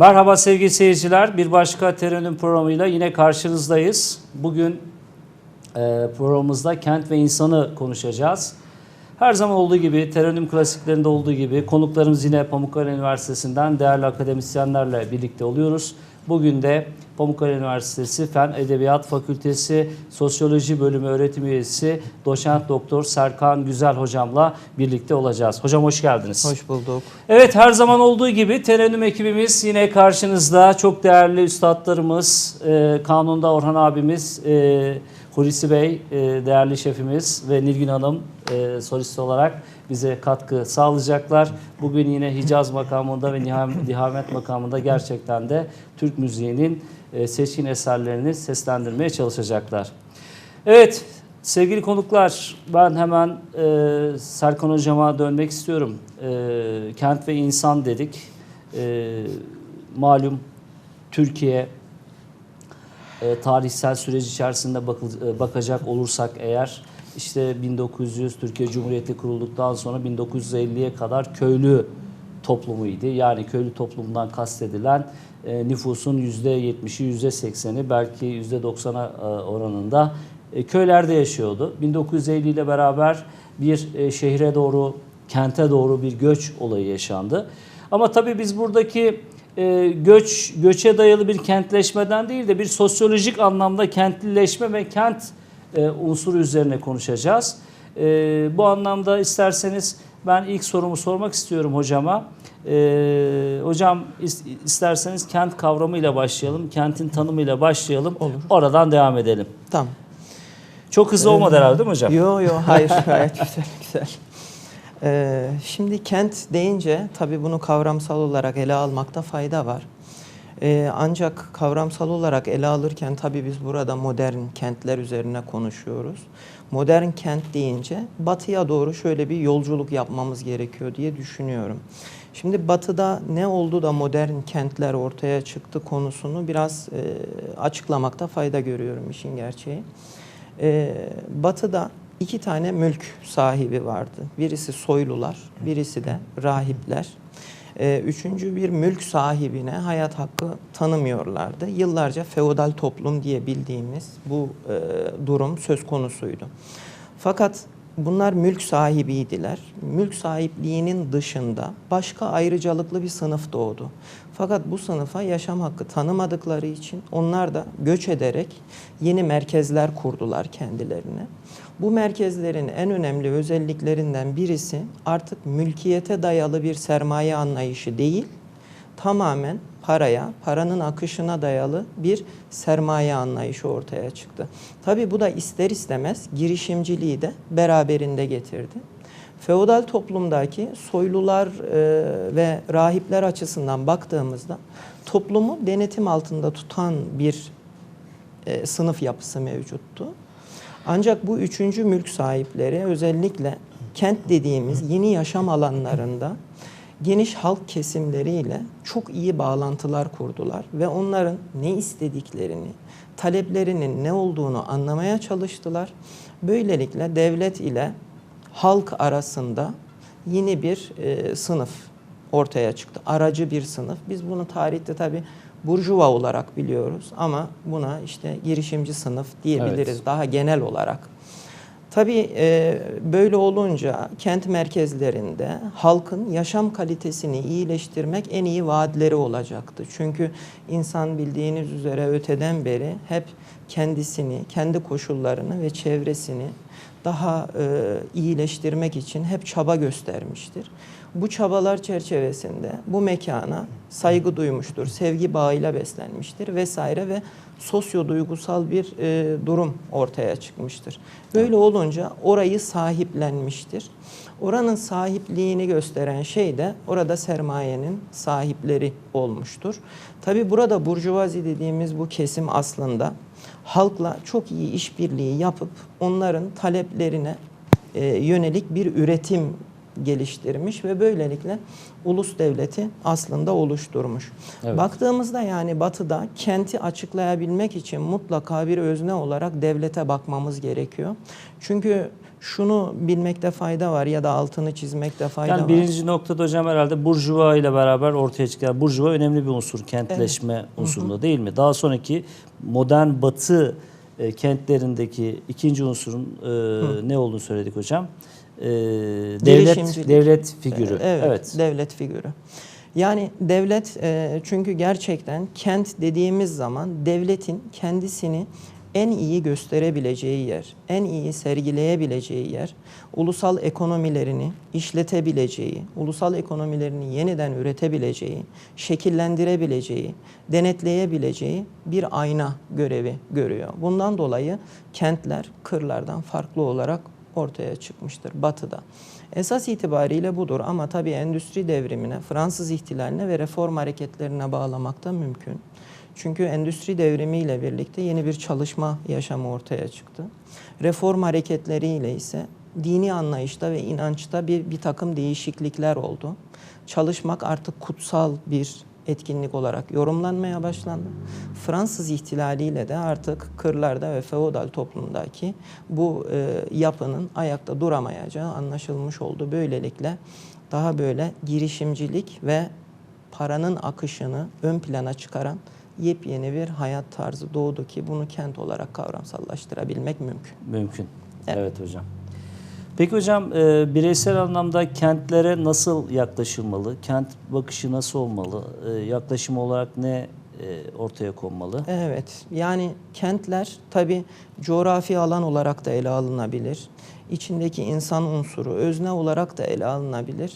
Merhaba sevgili seyirciler. Bir başka Terenüm programıyla yine karşınızdayız. Bugün e, programımızda kent ve insanı konuşacağız. Her zaman olduğu gibi, Terenüm klasiklerinde olduğu gibi konuklarımız yine Pamukkale Üniversitesi'nden değerli akademisyenlerle birlikte oluyoruz. Bugün de Pamukkale Üniversitesi Fen Edebiyat Fakültesi Sosyoloji Bölümü öğretim üyesi doçent doktor Serkan Güzel hocamla birlikte olacağız. Hocam hoş geldiniz. Hoş bulduk. Evet her zaman olduğu gibi Terenüm ekibimiz yine karşınızda. Çok değerli üstadlarımız, e, Kanun'da Orhan abimiz, e, Hulusi Bey, e, değerli şefimiz ve Nilgün Hanım e, solist olarak bize katkı sağlayacaklar. Bugün yine Hicaz makamında ve Niham- Nihamet makamında gerçekten de Türk müziğinin e, seçkin eserlerini seslendirmeye çalışacaklar. Evet sevgili konuklar ben hemen e, Serkan Hocam'a dönmek istiyorum. E, kent ve insan dedik. E, malum Türkiye e, tarihsel süreç içerisinde bakıl- e, bakacak olursak eğer işte 1900 Türkiye Cumhuriyeti kurulduktan sonra 1950'ye kadar köylü toplumuydu. Yani köylü toplumundan kastedilen e, nüfusun %70'i, %80'i belki %90'a e, oranında e, köylerde yaşıyordu. 1950 ile beraber bir e, şehre doğru, kente doğru bir göç olayı yaşandı. Ama tabii biz buradaki e, göç göçe dayalı bir kentleşmeden değil de bir sosyolojik anlamda kentlileşme ve kent e, unsuru üzerine konuşacağız. E, bu anlamda isterseniz ben ilk sorumu sormak istiyorum hocama. E, hocam is- isterseniz kent kavramıyla başlayalım, kentin tanımıyla başlayalım. Olur. Oradan devam edelim. Tamam. Çok hızlı olmadı herhalde değil mi hocam? Yo yo hayır gayet güzel güzel. Ee, şimdi kent deyince tabii bunu kavramsal olarak ele almakta fayda var. Ee, ancak kavramsal olarak ele alırken tabii biz burada modern kentler üzerine konuşuyoruz. Modern kent deyince batıya doğru şöyle bir yolculuk yapmamız gerekiyor diye düşünüyorum. Şimdi batıda ne oldu da modern kentler ortaya çıktı konusunu biraz e, açıklamakta fayda görüyorum işin gerçeği. Ee, batı'da iki tane mülk sahibi vardı. Birisi soylular, birisi de rahipler. Ee, üçüncü bir mülk sahibine hayat hakkı tanımıyorlardı. Yıllarca feodal toplum diye bildiğimiz bu e, durum söz konusuydu. Fakat bunlar mülk sahibiydiler. Mülk sahipliğinin dışında başka ayrıcalıklı bir sınıf doğdu. Fakat bu sınıfa yaşam hakkı tanımadıkları için onlar da göç ederek yeni merkezler kurdular kendilerine. Bu merkezlerin en önemli özelliklerinden birisi artık mülkiyete dayalı bir sermaye anlayışı değil, tamamen paraya, paranın akışına dayalı bir sermaye anlayışı ortaya çıktı. Tabii bu da ister istemez girişimciliği de beraberinde getirdi. Feodal toplumdaki soylular e, ve rahipler açısından baktığımızda toplumu denetim altında tutan bir e, sınıf yapısı mevcuttu. Ancak bu üçüncü mülk sahipleri özellikle kent dediğimiz yeni yaşam alanlarında geniş halk kesimleriyle çok iyi bağlantılar kurdular ve onların ne istediklerini, taleplerinin ne olduğunu anlamaya çalıştılar. Böylelikle devlet ile halk arasında yeni bir e, sınıf ortaya çıktı. Aracı bir sınıf. Biz bunu tarihte tabi burjuva olarak biliyoruz ama buna işte girişimci sınıf diyebiliriz Evet. daha genel olarak. Tabii e, böyle olunca kent merkezlerinde halkın yaşam kalitesini iyileştirmek en iyi vaatleri olacaktı. Çünkü insan bildiğiniz üzere öteden beri hep kendisini, kendi koşullarını ve çevresini daha e, iyileştirmek için hep çaba göstermiştir. Bu çabalar çerçevesinde bu mekana saygı duymuştur, sevgi bağıyla beslenmiştir vesaire ve sosyo duygusal bir e, durum ortaya çıkmıştır. Böyle olunca orayı sahiplenmiştir. Oranın sahipliğini gösteren şey de orada sermayenin sahipleri olmuştur. Tabi burada burjuvazi dediğimiz bu kesim aslında halkla çok iyi işbirliği yapıp onların taleplerine e, yönelik bir üretim geliştirmiş ve böylelikle ulus devleti aslında oluşturmuş. Evet. Baktığımızda yani batıda kenti açıklayabilmek için mutlaka bir özne olarak devlete bakmamız gerekiyor. Çünkü şunu bilmekte fayda var ya da altını çizmekte fayda Yani var. birinci noktada hocam herhalde Burjuva ile beraber ortaya çıkan yani Burjuva önemli bir unsur kentleşme unsurunda değil mi? Daha sonraki modern batı e, kentlerindeki ikinci unsurun e, ne olduğunu söyledik hocam. E, devlet devlet figürü. Ee, Evet, evet. devlet figürü. Yani devlet e, çünkü gerçekten kent dediğimiz zaman devletin kendisini en iyi gösterebileceği yer, en iyi sergileyebileceği yer, ulusal ekonomilerini işletebileceği, ulusal ekonomilerini yeniden üretebileceği, şekillendirebileceği, denetleyebileceği bir ayna görevi görüyor. Bundan dolayı kentler kırlardan farklı olarak ortaya çıkmıştır batıda. Esas itibariyle budur ama tabii endüstri devrimine, Fransız ihtilaline ve reform hareketlerine bağlamak da mümkün. Çünkü endüstri devrimiyle birlikte yeni bir çalışma yaşamı ortaya çıktı. Reform hareketleriyle ise dini anlayışta ve inançta bir, bir takım değişiklikler oldu. Çalışmak artık kutsal bir etkinlik olarak yorumlanmaya başlandı. Fransız ihtilaliyle de artık kırlarda ve feodal toplumdaki bu e, yapının ayakta duramayacağı anlaşılmış oldu. Böylelikle daha böyle girişimcilik ve paranın akışını ön plana çıkaran yepyeni bir hayat tarzı doğdu ki bunu kent olarak kavramsallaştırabilmek mümkün. Mümkün. Evet, Evet. hocam. Peki hocam e, bireysel anlamda kentlere nasıl yaklaşılmalı? Kent bakışı nasıl olmalı? E, yaklaşım olarak ne e, ortaya konmalı? Evet, yani kentler tabi coğrafi alan olarak da ele alınabilir. İçindeki insan unsuru özne olarak da ele alınabilir.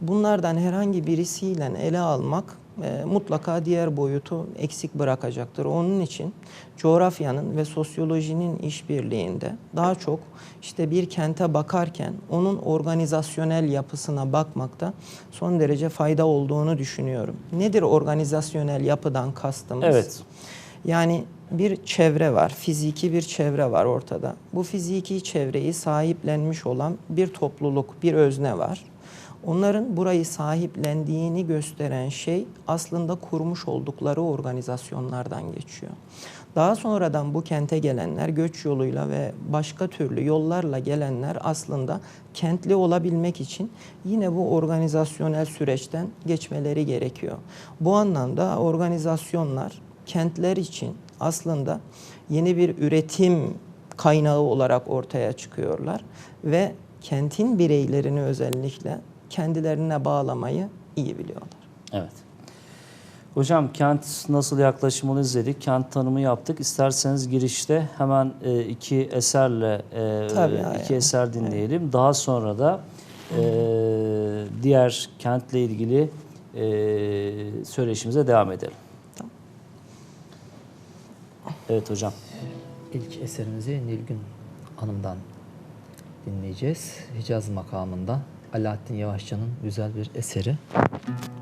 Bunlardan herhangi birisiyle ele almak e, mutlaka diğer boyutu eksik bırakacaktır. Onun için coğrafyanın ve sosyolojinin işbirliğinde daha çok işte bir kente bakarken onun organizasyonel yapısına bakmakta son derece fayda olduğunu düşünüyorum. Nedir organizasyonel yapıdan kastımız? Evet. Yani bir çevre var, fiziki bir çevre var ortada. Bu fiziki çevreyi sahiplenmiş olan bir topluluk, bir özne var. Onların burayı sahiplendiğini gösteren şey aslında kurmuş oldukları organizasyonlardan geçiyor. Daha sonradan bu kente gelenler göç yoluyla ve başka türlü yollarla gelenler aslında kentli olabilmek için yine bu organizasyonel süreçten geçmeleri gerekiyor. Bu anlamda organizasyonlar kentler için aslında yeni bir üretim kaynağı olarak ortaya çıkıyorlar ve kentin bireylerini özellikle kendilerine bağlamayı iyi biliyorlar. Evet. Hocam kent nasıl yaklaşımını izledik, kent tanımı yaptık. İsterseniz girişte hemen e, iki eserle e, Tabii, iki aynen. eser dinleyelim. Daha sonra da e, diğer kentle ilgili e, söyleşimize devam edelim. Tamam. Evet hocam. İlk eserimizi Nilgün Hanım'dan dinleyeceğiz. Hicaz makamından Alaaddin Yavaşçı'nın güzel bir eseri. Müzik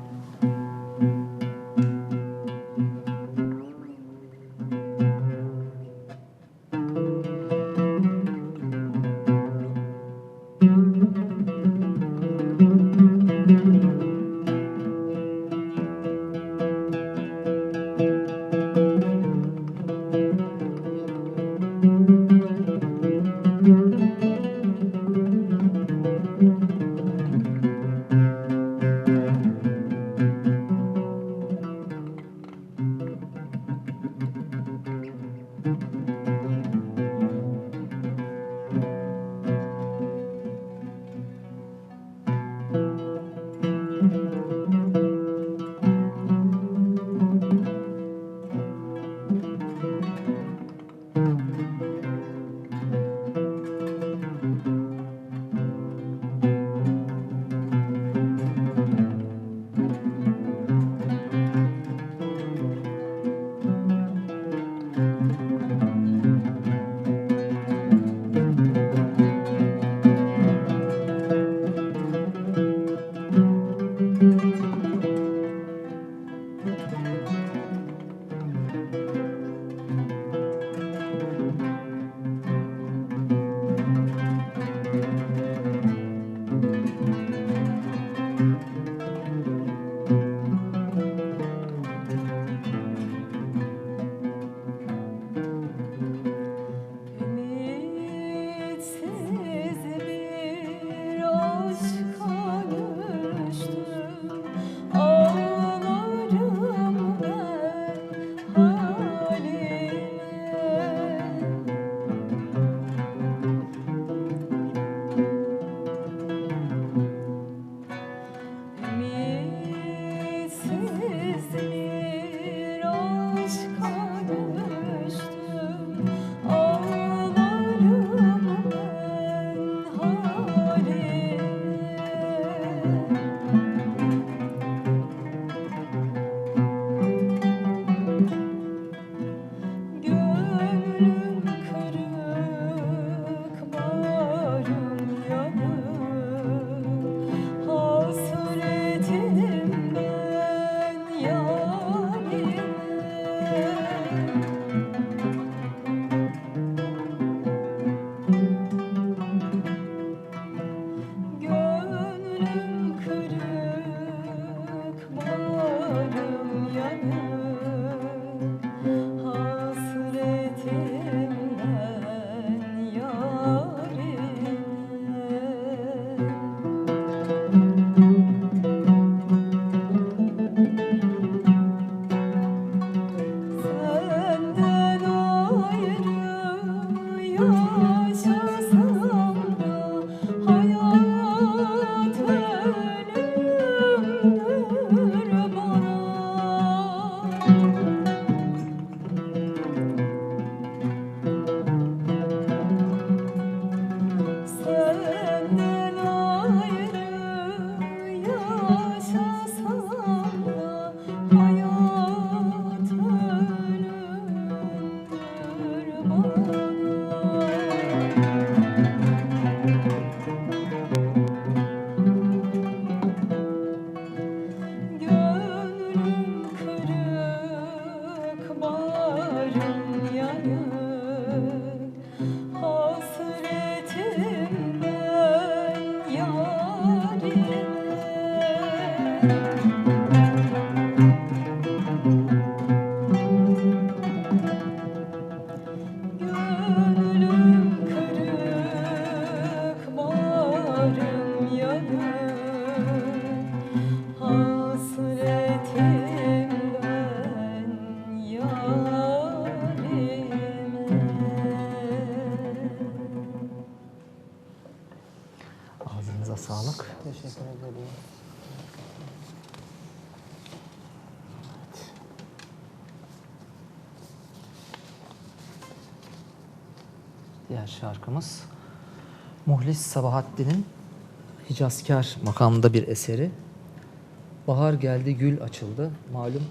Diğer şarkımız Muhlis Sabahattin'in Hicazkar makamında bir eseri. Bahar geldi, gül açıldı. Malum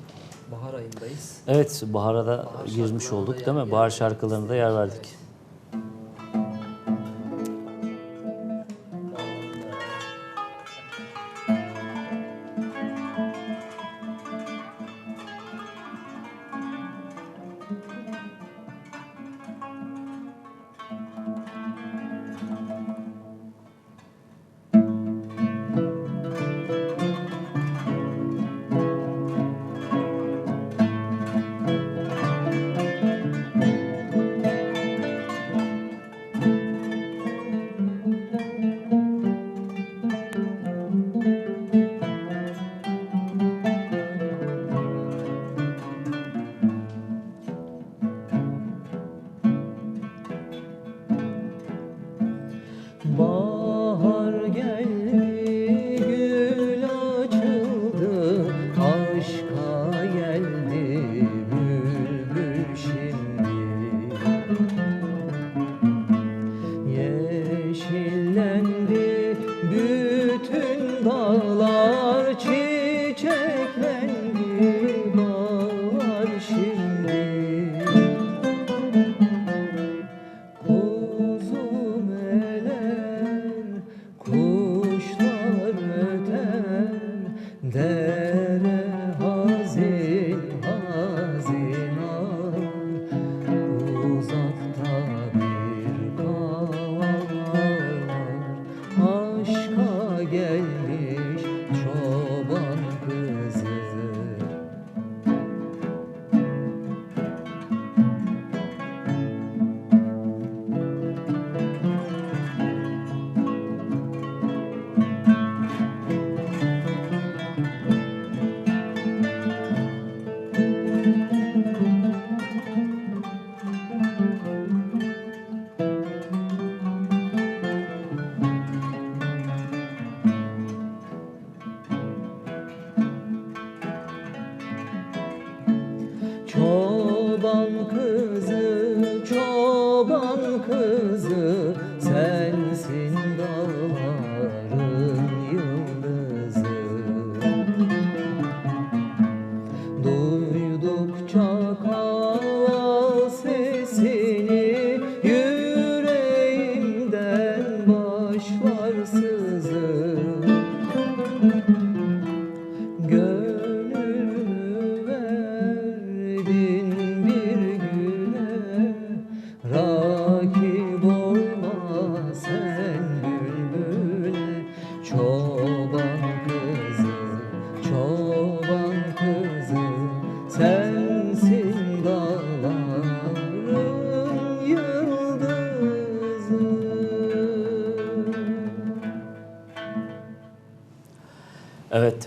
bahar ayındayız. Evet, bahara da girmiş olduk değil mi? Bahar şarkılarında yer verdik. Bahar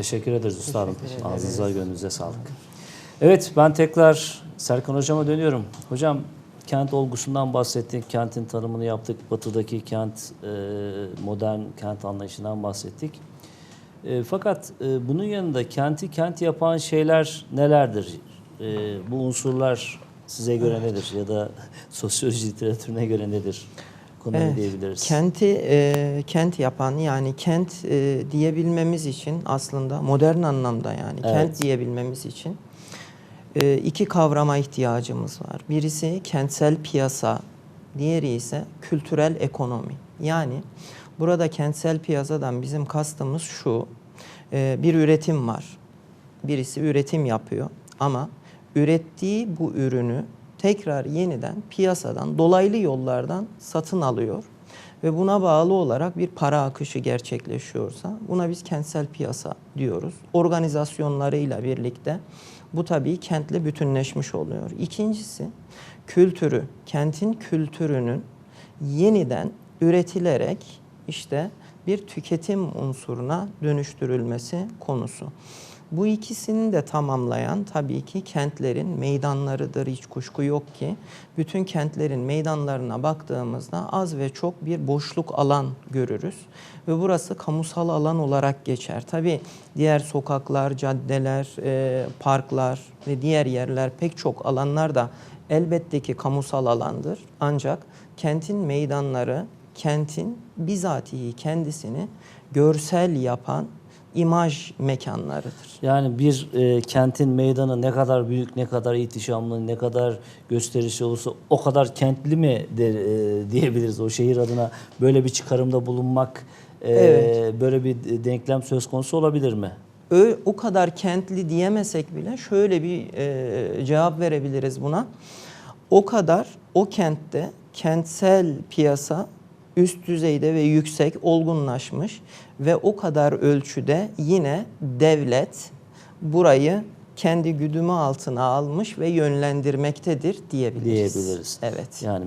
teşekkür ederiz üstadım. Teşekkür. Ağzınıza, gönlünüze sağlık. Evet, ben tekrar Serkan Hocama dönüyorum. Hocam, kent olgusundan bahsettik, kentin tanımını yaptık. Batıdaki kent, e, modern kent anlayışından bahsettik. E, fakat e, bunun yanında kenti kent yapan şeyler nelerdir? Bu unsurlar size göre nedir? Ya da sosyoloji literatürüne göre nedir? Konuyu Evet, diyebiliriz. Kenti e, kent yapan yani kent e, diyebilmemiz için aslında modern anlamda yani Evet. kent diyebilmemiz için e, iki kavrama ihtiyacımız var. Birisi kentsel piyasa, diğeri ise kültürel ekonomi. Yani burada kentsel piyasadan bizim kastımız şu. e, bir üretim var. Birisi üretim yapıyor ama ürettiği bu ürünü tekrar yeniden piyasadan dolaylı yollardan satın alıyor ve buna bağlı olarak bir para akışı gerçekleşiyorsa buna biz kentsel piyasa diyoruz. Organizasyonlarıyla birlikte bu tabii kentle bütünleşmiş oluyor. İkincisi kültürü, kentin kültürünün yeniden üretilerek işte bir tüketim unsuruna dönüştürülmesi konusu. Bu ikisini de tamamlayan tabii ki kentlerin meydanlarıdır. Hiç kuşku yok ki bütün kentlerin meydanlarına baktığımızda az ve çok bir boşluk alan görürüz. Ve burası kamusal alan olarak geçer. Tabii diğer sokaklar, caddeler, e, parklar ve diğer yerler pek çok alanlar da elbette ki kamusal alandır. Ancak kentin meydanları, kentin bizatihi kendisini görsel yapan imaj mekanlarıdır. Yani bir e, kentin meydanı ne kadar büyük, ne kadar ihtişamlı, ne kadar gösterişli olursa o kadar kentli mi de, e, diyebiliriz o şehir adına böyle bir çıkarımda bulunmak, e, Evet. böyle bir denklem söz konusu olabilir mi? Ö, o kadar kentli diyemesek bile şöyle bir e, cevap verebiliriz buna. O kadar o kentte kentsel piyasa üst düzeyde ve yüksek olgunlaşmış ve o kadar ölçüde yine devlet burayı kendi güdümü altına almış ve yönlendirmektedir diyebiliriz. Diyebiliriz. Evet. Yani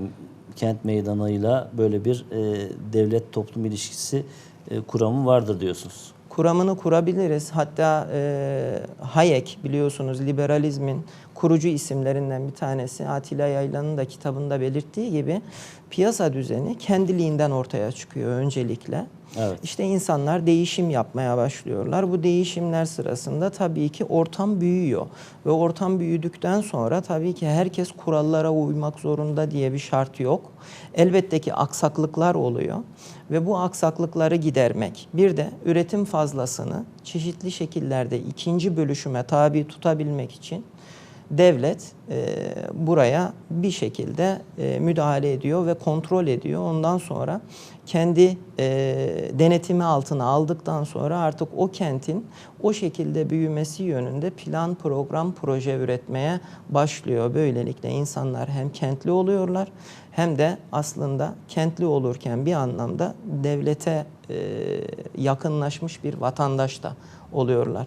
kent meydanıyla böyle bir e, devlet toplum ilişkisi e, kuramı vardır diyorsunuz. kuramını kurabiliriz. Hatta e, Hayek biliyorsunuz liberalizmin kurucu isimlerinden bir tanesi. Atilla Yaylan'ın da kitabında belirttiği gibi piyasa düzeni kendiliğinden ortaya çıkıyor öncelikle. Evet. İşte insanlar değişim yapmaya başlıyorlar. Bu değişimler sırasında tabii ki ortam büyüyor. Ve ortam büyüdükten sonra tabii ki herkes kurallara uymak zorunda diye bir şart yok. Elbette ki aksaklıklar oluyor. Ve bu aksaklıkları gidermek, bir de üretim fazlasını çeşitli şekillerde ikinci bölüşüme tabi tutabilmek için devlet e, buraya bir şekilde e, müdahale ediyor ve kontrol ediyor. Ondan sonra kendi e, denetimi altına aldıktan sonra artık o kentin o şekilde büyümesi yönünde plan, program, proje üretmeye başlıyor. Böylelikle insanlar hem kentli oluyorlar hem de aslında kentli olurken bir anlamda devlete e, yakınlaşmış bir vatandaş da oluyorlar.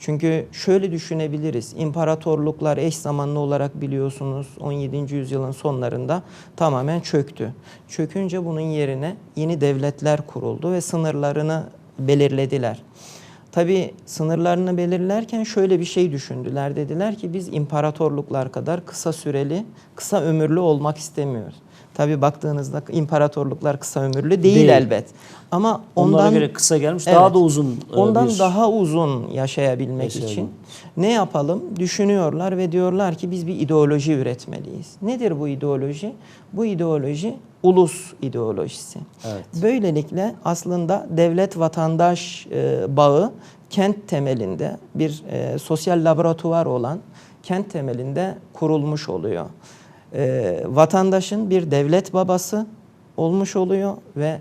Çünkü şöyle düşünebiliriz. İmparatorluklar eş zamanlı olarak biliyorsunuz 17. yüzyılın sonlarında tamamen çöktü. Çökünce bunun yerine yeni devletler kuruldu ve sınırlarını belirlediler. Tabii sınırlarını belirlerken şöyle bir şey düşündüler. Dediler ki biz imparatorluklar kadar kısa süreli, kısa ömürlü olmak istemiyoruz. Tabii baktığınızda imparatorluklar kısa ömürlü değil, Değil. elbet. Ama Onlara ondan göre kısa gelmiş, Evet. daha da uzun e, Ondan bir daha uzun yaşayabilmek Yaşayalım. için ne yapalım? Düşünüyorlar ve diyorlar ki biz bir ideoloji üretmeliyiz. Nedir bu ideoloji? Bu ideoloji ulus ideolojisi. Evet. Böylelikle aslında devlet vatandaş e, bağı kent temelinde bir e, sosyal laboratuvar olan kent temelinde kurulmuş oluyor. E, vatandaşın bir devlet babası olmuş oluyor ve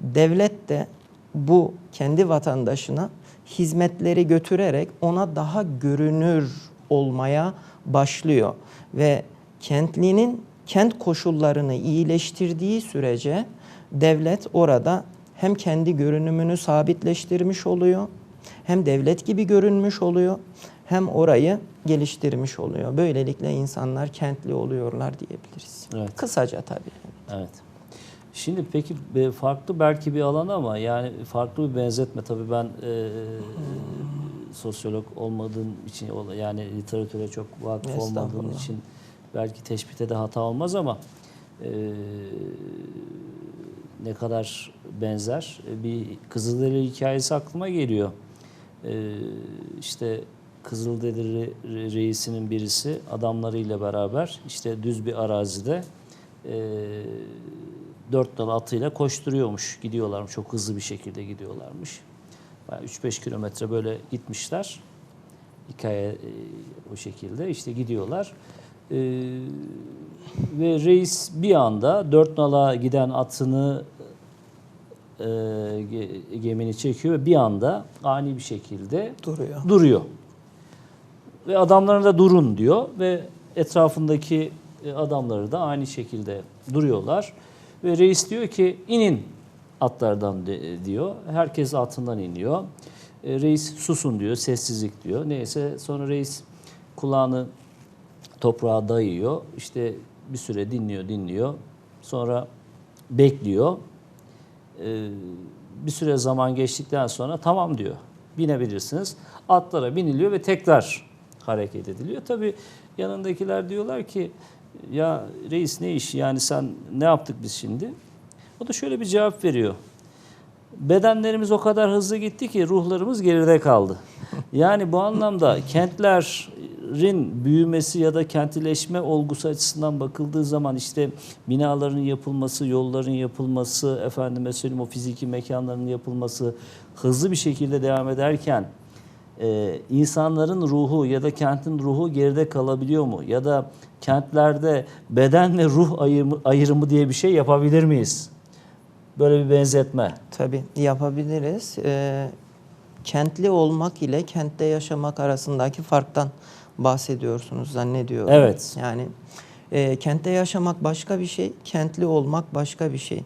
devlet de bu kendi vatandaşına hizmetleri götürerek ona daha görünür olmaya başlıyor. Ve kentlinin kent koşullarını iyileştirdiği sürece devlet orada hem kendi görünümünü sabitleştirmiş oluyor, hem devlet gibi görünmüş oluyor, hem orayı geliştirmiş oluyor. Böylelikle insanlar kentli oluyorlar diyebiliriz. Evet. Kısaca tabii. Evet. Şimdi peki e, farklı belki bir alan ama yani farklı bir benzetme tabii ben e, sosyolog olmadığım için yani literatüre çok vakıf olmadığım için belki teşbite de hata olmaz ama e, ne kadar benzer E, bir Kızılderili hikayesi aklıma geliyor. E, işte Kızılderili re- reisinin birisi adamlarıyla beraber işte düz bir arazide e, dört dal atıyla koşturuyormuş. Gidiyorlarmış. Çok hızlı bir şekilde gidiyorlarmış. Bayağı 3-5 kilometre böyle gitmişler. Hikaye e, o şekilde. işte gidiyorlar. E, ve reis bir anda dört nala giden atını e, ge- gemini çekiyor ve bir anda ani bir şekilde Duruyor. duruyor. Ve adamlarına da durun diyor ve etrafındaki e, adamları da aynı şekilde duruyorlar. Ve reis diyor ki inin atlardan de- diyor. Herkes atından iniyor. E, Reis susun diyor, sessizlik diyor. Neyse sonra reis kulağını toprağa dayıyor. İşte bir süre dinliyor, dinliyor. Sonra bekliyor. E, Bir süre zaman geçtikten sonra tamam diyor. binebilirsiniz. Atlara biniliyor ve tekrar hareket ediliyor. Tabii yanındakiler diyorlar ki ya reis ne iş yani sen ne yaptık biz şimdi? O da şöyle bir cevap veriyor. Bedenlerimiz o kadar hızlı gitti ki ruhlarımız geride kaldı. Yani bu anlamda kentlerin büyümesi ya da kentleşme olgusu açısından bakıldığı zaman işte binaların yapılması, yolların yapılması, efendime söyleyeyim o fiziki mekanların yapılması hızlı bir şekilde devam ederken e, insanların ruhu ya da kentin ruhu geride kalabiliyor mu? Ya da kentlerde beden ve ruh ayrımı, ayrımı diye bir şey yapabilir miyiz? Böyle bir benzetme. Tabii yapabiliriz. Ee, kentli olmak ile kentte yaşamak arasındaki farktan bahsediyorsunuz zannediyorum. Evet. Yani e, kentte yaşamak başka bir şey, kentli olmak başka bir şey.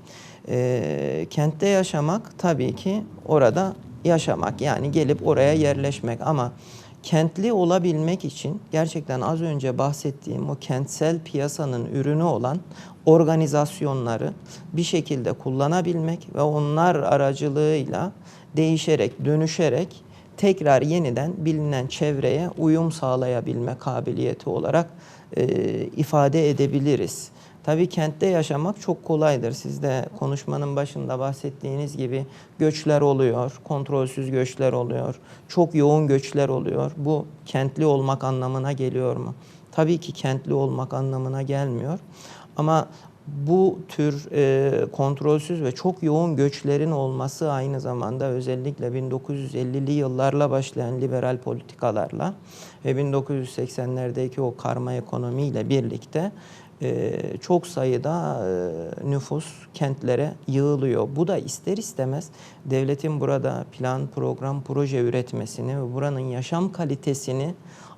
E, kentte yaşamak tabii ki orada yaşamak yani gelip oraya yerleşmek ama kentli olabilmek için gerçekten az önce bahsettiğim o kentsel piyasanın ürünü olan organizasyonları bir şekilde kullanabilmek ve onlar aracılığıyla değişerek, dönüşerek tekrar yeniden bilinen çevreye uyum sağlayabilme kabiliyeti olarak e, ifade edebiliriz. Tabii kentte yaşamak çok kolaydır. Siz de konuşmanın başında bahsettiğiniz gibi göçler oluyor, kontrolsüz göçler oluyor, çok yoğun göçler oluyor. Bu kentli olmak anlamına geliyor mu? Tabii ki kentli olmak anlamına gelmiyor. Ama bu tür e, kontrolsüz ve çok yoğun göçlerin olması aynı zamanda özellikle 1950'li yıllarla başlayan liberal politikalarla ve 1980'lerdeki o karma ekonomiyle birlikte e, çok sayıda e, nüfus kentlere yığılıyor. Bu da ister istemez devletin burada plan, program, proje üretmesini ve buranın yaşam kalitesini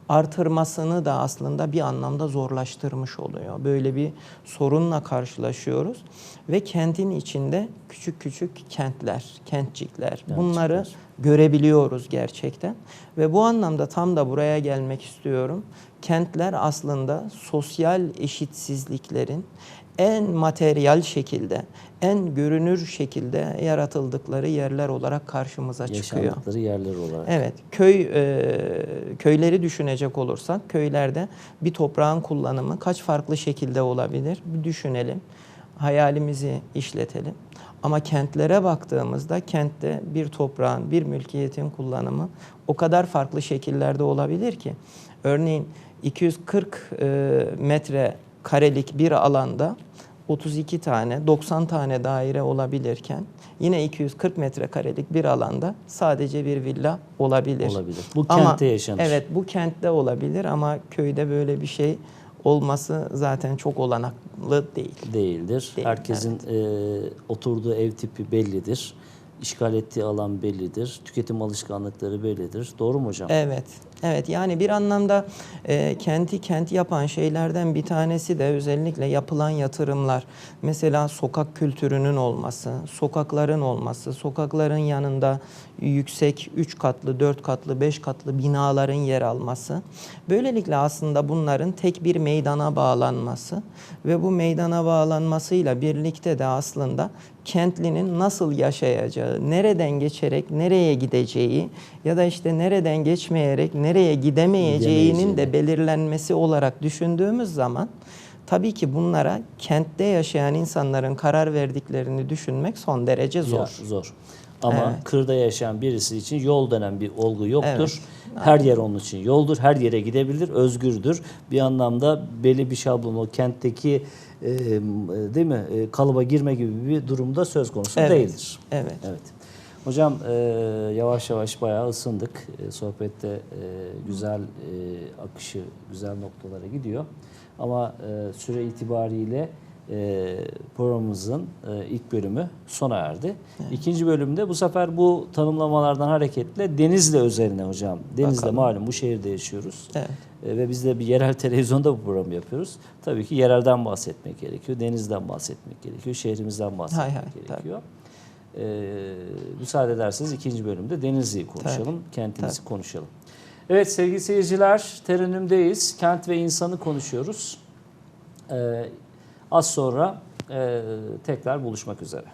artırmasını da aslında bir anlamda zorlaştırmış oluyor. Böyle bir sorunla karşılaşıyoruz ve kentin içinde küçük küçük kentler, kentcikler bunları görebiliyoruz gerçekten. Ve bu anlamda tam da buraya gelmek istiyorum. Kentler aslında sosyal eşitsizliklerin en materyal şekilde, en görünür şekilde yaratıldıkları yerler olarak karşımıza çıkıyor. Yaşandıkları yerler olarak. Evet, köy e, köyleri düşünecek olursak köylerde bir toprağın kullanımı kaç farklı şekilde olabilir? Bir düşünelim. Hayalimizi işletelim. Ama kentlere baktığımızda kentte bir toprağın, bir mülkiyetin kullanımı o kadar farklı şekillerde olabilir ki. Örneğin 240 e, metre karelik bir alanda 32 tane, 90 tane daire olabilirken yine 240 metrekarelik bir alanda sadece bir villa olabilir. Olabilir. Bu Ama- kentte yaşanır. Evet bu kentte olabilir ama köyde böyle bir şey olması zaten çok olanaklı değil. değildir. Değil, Herkesin e, oturduğu ev tipi bellidir. İşgal ettiği alan bellidir. Tüketim alışkanlıkları bellidir. Doğru mu hocam? Evet, evet. Yani bir anlamda e, kenti kent yapan şeylerden bir tanesi de özellikle yapılan yatırımlar. Mesela sokak kültürünün olması, sokakların olması, sokakların yanında yüksek 3 katlı, 4 katlı, 5 katlı binaların yer alması. Böylelikle aslında bunların tek bir meydana bağlanması ve bu meydana bağlanmasıyla birlikte de aslında kentlinin nasıl yaşayacağı, nereden geçerek nereye gideceği ya da işte nereden geçmeyerek nereye gidemeyeceğinin de belirlenmesi olarak düşündüğümüz zaman tabii ki bunlara kentte yaşayan insanların karar verdiklerini düşünmek son derece Ya, zor. zor. Ama Evet. kırda yaşayan birisi için yol denen bir olgu yoktur. Evet. Her yer onun için yoldur. Her yere gidebilir, özgürdür. Bir anlamda belli bir şablon o kentteki e, değil mi e, kalıba girme gibi bir durumda söz konusu Evet. değildir. Evet. Evet. Hocam e, yavaş yavaş bayağı ısındık. E, sohbette e, güzel e, akışı, güzel noktalara gidiyor. Ama e, süre itibariyle e, programımızın e, ilk bölümü sona erdi. İkinci bölümde bu sefer bu tanımlamalardan hareketle Denizli üzerine hocam. Denizli Bakalım. malum bu şehirde yaşıyoruz. Evet. E, ve biz de bir yerel televizyonda bu programı yapıyoruz. Tabii ki yerelden bahsetmek gerekiyor, denizden bahsetmek gerekiyor, şehrimizden bahsetmek Hay hay, gerekiyor. E, müsaade ederseniz ikinci bölümde Denizli'yi konuşalım, Tabii, kentimizi konuşalım. Evet sevgili seyirciler, Terennüm'deyiz. Kent ve insanı konuşuyoruz. E, az sonra e, tekrar buluşmak üzere.